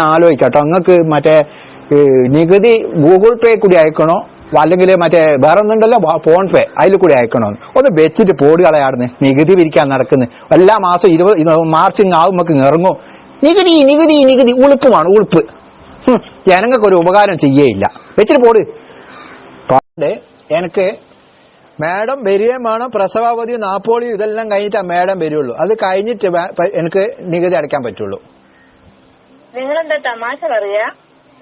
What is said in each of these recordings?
ആലോചിക്കട്ടോ. നിങ്ങൾക്ക് മറ്റേ നികുതി ഗൂഗിൾ പേ കൂടി അയക്കണോ? അല്ലെങ്കിൽ മറ്റേ വേറെ ഒന്നുണ്ടല്ലോ ഫോൺ പേ അതിൽ കൂടി അയക്കണോ? ഒന്ന് വെച്ചിട്ട് പോടി കളയാടുന്ന് നികുതി പിരിക്കാൻ നടക്കുന്നു. എല്ലാ മാസം ഇരുപത് മാർച്ച് ആവുമ്പോ ഇറങ്ങും. നികുതി നികുതി നികുതി. ഉളുപ്പുമാണ് ഉളുപ്പ്. ജനങ്ങൾക്ക് ഒരു ഉപകാരം ചെയ്യേയില്ല. വെച്ചിട്ട് പോട്. പണ്ട് എനിക്ക് മാഡം വരികയും വേണം. പ്രസവാവധിയും നാപ്പോളിയും ഇതെല്ലാം കഴിഞ്ഞിട്ടാ മാഡം വരുള്ളൂ. അത് കഴിഞ്ഞിട്ട് എനിക്ക് നികുതി അടയ്ക്കാൻ പറ്റുള്ളൂ. നിങ്ങളെന്താ തമാശ പറയാ?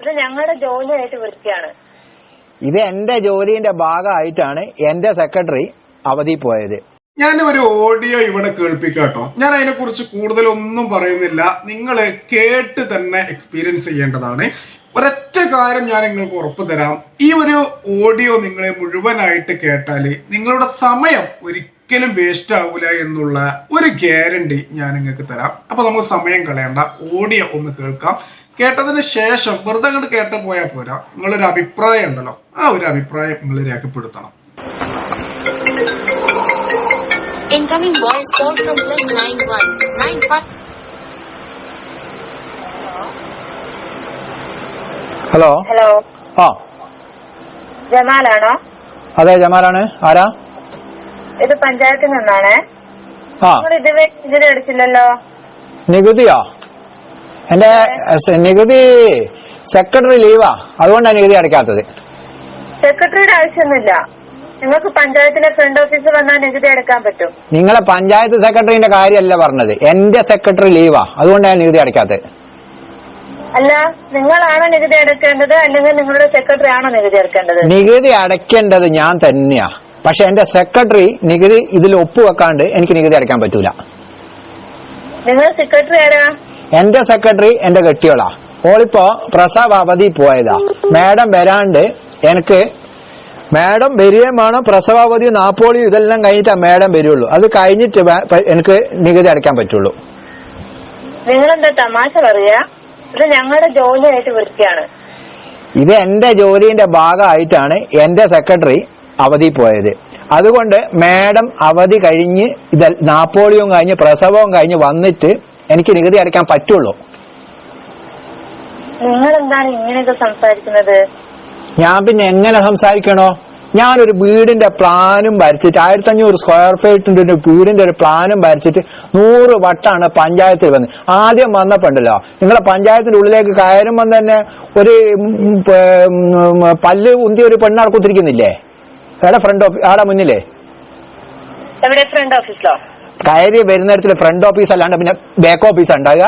ഇത് ഞങ്ങളുടെ ജോലിയായിട്ട് വിളിക്കുകയാണ് ഇത് എന്റെ ജോലിന്റെ ഭാഗമായിട്ടാണ് എന്റെ സെക്രട്ടറി അവധി പോയത്. ഞാൻ ഒരു ഓഡിയോ ഇവിടെ കേൾപ്പിക്കാട്ടോ. ഞാൻ അതിനെക്കുറിച്ച് കൂടുതലൊന്നും പറയുന്നില്ല. നിങ്ങൾ കേട്ട് തന്നെ എക്സ്പീരിയൻസ് ചെയ്യേണ്ടതാണ്. ഒരൊറ്റ കാര്യം ഞാൻ നിങ്ങൾക്ക് ഉറപ്പ് തരാം. ഈ ഒരു ഓഡിയോ നിങ്ങളെ മുഴുവനായിട്ട് കേട്ടാൽ നിങ്ങളുടെ സമയം ഒരിക്കലും വേസ്റ്റ് ആവില്ല എന്നുള്ള ഒരു ഗ്യാരണ്ടി ഞാൻ നിങ്ങൾക്ക് തരാം. അപ്പൊ നമുക്ക് സമയം കളയണ്ട. ഓഡിയോ ഒന്ന് കേൾക്കാം. കേട്ടതിന് ശേഷം വെറുതെ അങ്ങോട്ട് കേട്ട് പോയാൽ പോരാ. നിങ്ങളൊരു അഭിപ്രായം ഉണ്ടല്ലോ. ആ ഒരു അഭിപ്രായം നിങ്ങൾ രേഖപ്പെടുത്തണം. Incoming voice call from plus nine one. Nine five. Hello hello ആ. ജമാലാണോ? അതെ ജമാലാണ്. ആരാ? ഇത് പഞ്ചായത്തിൽ നിന്നാണേ. ആ. നിങ്ങൾ ഇതുവരെ നികുതി അടിച്ചില്ലല്ലോ നികുതിയോ? എന്റെ നികുതി സെക്രട്ടറി ലീവാ. അതുകൊണ്ടാണ് നികുതി അടയ്ക്കാത്തത്. സെക്രട്ടറിയുടെ ആവശ്യമൊന്നുമില്ല. നിങ്ങൾക്ക് പഞ്ചായത്തിലെ ഫ്രണ്ട് ഓഫീസിൽ വന്നാൽ നികുതി അടക്കാൻ പറ്റും. നിങ്ങളെ പഞ്ചായത്ത് സെക്രട്ടറിന്റെ കാര്യമല്ല പറഞ്ഞത്. എന്റെ സെക്രട്ടറി ലീവാ. അതുകൊണ്ടാണ് നികുതി അടയ്ക്കാത്തത്. അല്ല നിങ്ങളാണോ നികുതി അടക്കേണ്ടത് അല്ലെങ്കിൽ നിങ്ങളുടെ സെക്രട്ടറി ആണോ നികുതി അടക്കേണ്ടത് നികുതി അടയ്ക്കേണ്ടത് ഞാൻ തന്നെയാ. പക്ഷെ എന്റെ സെക്രട്ടറി നികുതി ഇതിൽ ഒപ്പുവെക്കാണ്ട് എനിക്ക് നികുതി അടയ്ക്കാൻ പറ്റൂല. എന്റെ സെക്രട്ടറി എന്റെ കെട്ടിയോളാ. ഓളിപ്പോ പ്രസവ അവധി പോയതാ. മാഡം വരാണ്ട് എനിക്ക് മാഡം വരികയും വേണം പ്രസവാവധിയും നാപ്പോളിയും ഇതെല്ലാം കഴിഞ്ഞിട്ടാ മാഡം വരുള്ളൂ. അത് കഴിഞ്ഞിട്ട് എനിക്ക് നികുതി അടയ്ക്കാൻ പറ്റുള്ളൂ. നിങ്ങളെന്താ തമാശ പറയാ? ഇത് ഞങ്ങളുടെ ജോലിയായിട്ട് വൃത്തിയാണ് ഇത് എന്റെ ജോലിന്റെ ഭാഗമായിട്ടാണ് എന്റെ സെക്രട്ടറി അവധി പോയത്. അതുകൊണ്ട് മാഡം അവധി കഴിഞ്ഞ് ഇത് നാപ്പോളിയും കഴിഞ്ഞ് പ്രസവവും കഴിഞ്ഞ് വന്നിട്ട് എനിക്ക് നികുതി അടയ്ക്കാൻ പറ്റുള്ളൂ. നിങ്ങൾ എന്താണ് ഇങ്ങനെയൊക്കെ സംസാരിക്കുന്നത്? ഞാൻ പിന്നെ എങ്ങനെ സംസാരിക്കണോ? ഞാനൊരു വീടിന്റെ പ്ലാനും വരച്ചിട്ട് ആയിരത്തി അഞ്ഞൂറ് സ്ക്വയർ ഫീറ്റിന്റെ ഒരു വീടിന്റെ ഒരു പ്ലാനും വരച്ചിട്ട് നൂറ് വട്ടാണ് പഞ്ചായത്തിൽ വന്നത് ആദ്യം വന്നപ്പോണ്ടല്ലോ നിങ്ങളെ പഞ്ചായത്തിന്റെ ഉള്ളിലേക്ക് കയറുമ്പോൾ തന്നെ ഒരു പല്ല് ഉന്തിയ ഒരു പെണ്ണാൾ കുത്തിരിക്കുന്നില്ലേ എവിടെ ഫ്രണ്ട് ഓഫീസ് ആടെ മുന്നിലേ? എവിടെ ഫ്രണ്ട് ഓഫീസിലോ കയറി വരുന്നിടത്തിൽ ഫ്രണ്ട് ഓഫീസ് അല്ലാണ്ട് പിന്നെ ബാക്ക് ഓഫീസ് ഉണ്ടാകുക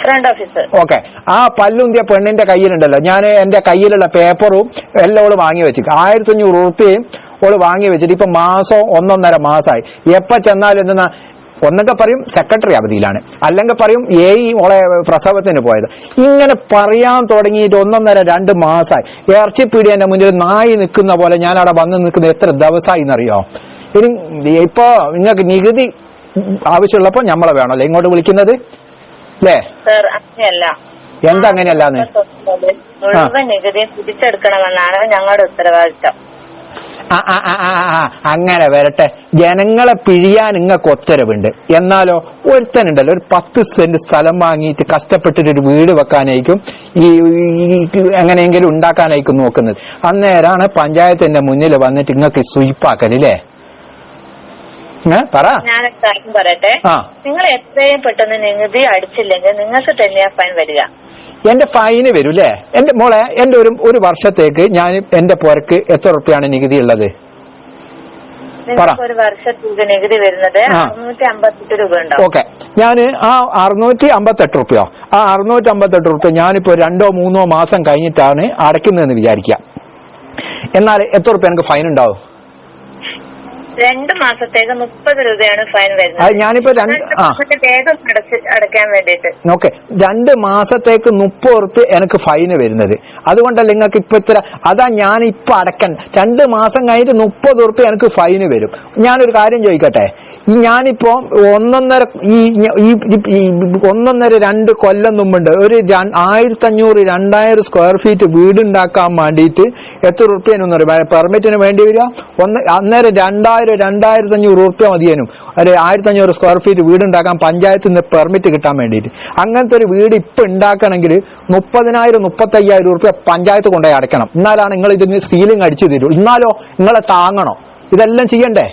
ഫ്രണ്ട് ഓഫീസ് ഓക്കെ ആ പല്ലുന്തിയ പെണ്ണിന്റെ കയ്യിലുണ്ടല്ലോ. ഞാൻ എന്റെ കയ്യിലുള്ള പേപ്പറും എല്ലാം ഓൾ വാങ്ങി വെച്ചു ആയിരത്തി അഞ്ഞൂറ് ഉറുപ്പിയും ഓൾ വാങ്ങി വെച്ചിട്ട് ഇപ്പൊ മാസം ഒന്നൊന്നര മാസമായി എപ്പ ചെന്നാലും എന്തെന്നാ ഒന്നൊക്കെ പറയും സെക്രട്ടറി അവധിയിലാണ്. അല്ലെങ്കിൽ പറയും ഏ മോളെ പ്രസവത്തിന് പോയത്. ഇങ്ങനെ പറയാൻ തുടങ്ങിയിട്ട് ഒന്നൊന്നര രണ്ട് മാസമായി ഇറച്ചിപ്പീടിയന്റെ മുന്നിൽ നായി നിൽക്കുന്ന പോലെ ഞാൻ അവിടെ വന്ന് നിൽക്കുന്ന എത്ര ദിവസമായി എന്നറിയോ? ഇനി ഇപ്പോ നിങ്ങൾക്ക് നികുതി ആവശ്യമുള്ളപ്പോ നമ്മളെ വേണമല്ലേ. ഇങ്ങോട്ട് വിളിക്കുന്നത്? അല്ലേ എന്താ അങ്ങനെയല്ലാന്ന്? മുഴുവൻ നികുതിയും തിരിച്ചെടുക്കണമെന്നാണ് ഞങ്ങളുടെ ഉത്തരവാദിത്തം. അങ്ങനെ വരട്ടെ. ജനങ്ങളെ പിഴിയാൻ നിങ്ങൾക്ക് ഉത്തരവുണ്ട് എന്നാലോ ഒരുത്തനുണ്ടല്ലോ ഒരു പത്ത് സെന്റ് സ്ഥലം വാങ്ങിയിട്ട് കഷ്ടപ്പെട്ടിട്ട് ഒരു വീട് വെക്കാനായിരിക്കും ഈ എങ്ങനെയെങ്കിലും ഉണ്ടാക്കാനായിരിക്കും നോക്കുന്നത്. അന്നേരാണ് പഞ്ചായത്തിന്റെ മുന്നിൽ വന്നിട്ട് നിങ്ങൾക്ക് സുയിപ്പാക്കലല്ലേ പറ. ഞാൻ പറയട്ടെ? നിങ്ങൾ എത്രയും പെട്ടെന്ന് നികുതി അടിച്ചില്ലെങ്കിൽ നിങ്ങൾക്ക് തന്നെയാ ഫൈൻ വരിക. എന്റെ ഫൈന് വരും അല്ലേ എന്റെ മോളെ എന്റെ ഒരു ഒരു വർഷത്തേക്ക് ഞാൻ എന്റെ പുരക്ക് എത്ര ഉറുപ്പ്യാണ് നികുതി ഉള്ളത്? ഒരു വർഷത്തേക്ക് നികുതി വരുന്നത് ഓക്കെ. ഞാൻ ആ അറുന്നൂറ്റി അമ്പത്തെട്ട് റുപ്യോ ആ അറുന്നൂറ്റി അമ്പത്തെട്ട് റുപ്യ ഞാനിപ്പോ രണ്ടോ മൂന്നോ മാസം കഴിഞ്ഞിട്ടാണ് അടയ്ക്കുന്നതെന്ന് വിചാരിക്കാം. എന്നാൽ എത്ര റുപ്യ എനിക്ക് ഫൈൻ ഉണ്ടാവും? രണ്ട് മാസത്തേക്ക് മുപ്പത് രൂപയാണ് ഫൈൻ വരുന്നത്. ഞാനിപ്പോ രണ്ട് വേഗം അടച്ച് അടയ്ക്കാൻ വേണ്ടിയിട്ട്. ഓക്കെ. രണ്ട് മാസത്തേക്ക് മുപ്പത് ഉറുപ്പ് എനിക്ക് ഫൈന് വരുന്നത്. അതുകൊണ്ടല്ല നിങ്ങൾക്ക് ഇപ്പൊ ഇത്ര അതാ ഞാൻ ഇപ്പൊ അടക്കൻ രണ്ട് മാസം കഴിഞ്ഞിട്ട് മുപ്പത് ഉറുപ്പ് എനിക്ക് ഫൈന് വരും. ഞാനൊരു കാര്യം ചോദിക്കട്ടെ? ഈ ഞാനിപ്പോ ഒന്നൊന്നര ഈ ഒന്നൊന്നര രണ്ട് കൊല്ലം മുമ്പുണ്ട് ഒരു ആയിരത്തി അഞ്ഞൂറ് രണ്ടായിരം സ്ക്വയർ ഫീറ്റ് വീടുണ്ടാക്കാൻ വേണ്ടിയിട്ട് എത്ര റുപ്യനും പെർമിറ്റിന് വേണ്ടി വരിക. ഒന്ന് അന്നേരം രണ്ടായിരം രണ്ടായിരത്തി അഞ്ഞൂറ് റുപ്യ മതിയേനും. ഒരു ആയിരത്തി അഞ്ഞൂറ് സ്ക്വയർ ഫീറ്റ് വീട് ഉണ്ടാക്കാൻ പഞ്ചായത്തിൽ നിന്ന് പെർമിറ്റ് കിട്ടാൻ വേണ്ടിയിട്ട്. അങ്ങനത്തെ ഒരു വീട് ഇപ്പൊ ഉണ്ടാക്കണമെങ്കിൽ മുപ്പതിനായിരം മുപ്പത്തയ്യായിരം റുപ്യ പഞ്ചായത്ത് കൊണ്ടുപോയി അടയ്ക്കണം. എന്നാലാണ് നിങ്ങൾ ഇതിന് സീലിംഗ് അടിച്ചു തരൂ. എന്നാലോ നിങ്ങളെ താങ്ങണോ? ഇതെല്ലാം ചെയ്യണ്ടേ?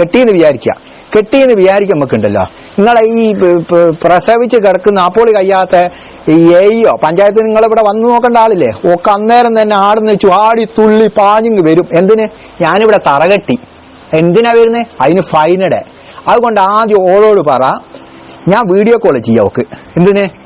കെട്ടിന്ന് വിചാരിക്കുക. കെട്ടിന്ന് വിചാരിക്കാൻ നമുക്കുണ്ടല്ലോ. നിങ്ങളെ ഈ പ്രസവിച്ച് കിടക്കുന്ന നാപ്പോളി കഴിയാത്ത ഈ എയ്യോ പഞ്ചായത്ത് നിങ്ങൾ ഇവിടെ വന്നു നോക്കേണ്ട ആളില്ലേ? ഒക്കെ അന്നേരം തന്നെ ആടുന്ന് ആടി തുള്ളി പാഞ്ഞിങ് വരും. എന്തിന്? ഞാനിവിടെ തറകെട്ടി. എന്തിനാ വരുന്നത് അതിന് ഫൈനടെ അതുകൊണ്ട് ആദ്യം ഓളോട് പറ. ഞാൻ വീഡിയോ കോൾ ചെയ്യാം ഓക്ക്. എന്തിന്?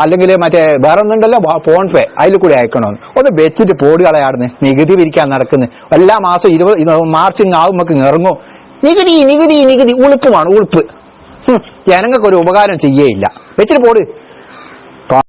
അല്ലെങ്കിൽ മറ്റേ വേറെ ഒന്നുണ്ടല്ലോ ഫോൺ പേ അതിൽ കൂടി അയക്കണമെന്ന് ഒന്ന് വെച്ചിട്ട് പോടി കളയാടുന്ന് നികുതി പിരിക്കാൻ നടക്കുന്നു. എല്ലാ മാസം ഇരുപത് മാർച്ച് ആവും നമുക്ക് ഇറങ്ങും. നികുതി നികുതി നികുതി. ഉളുപ്പുമാണ് ഉളുപ്പ്. ജനങ്ങൾക്ക് ഒരു ഉപകാരം ചെയ്യേയില്ല. വെച്ചിട്ട് പോട്.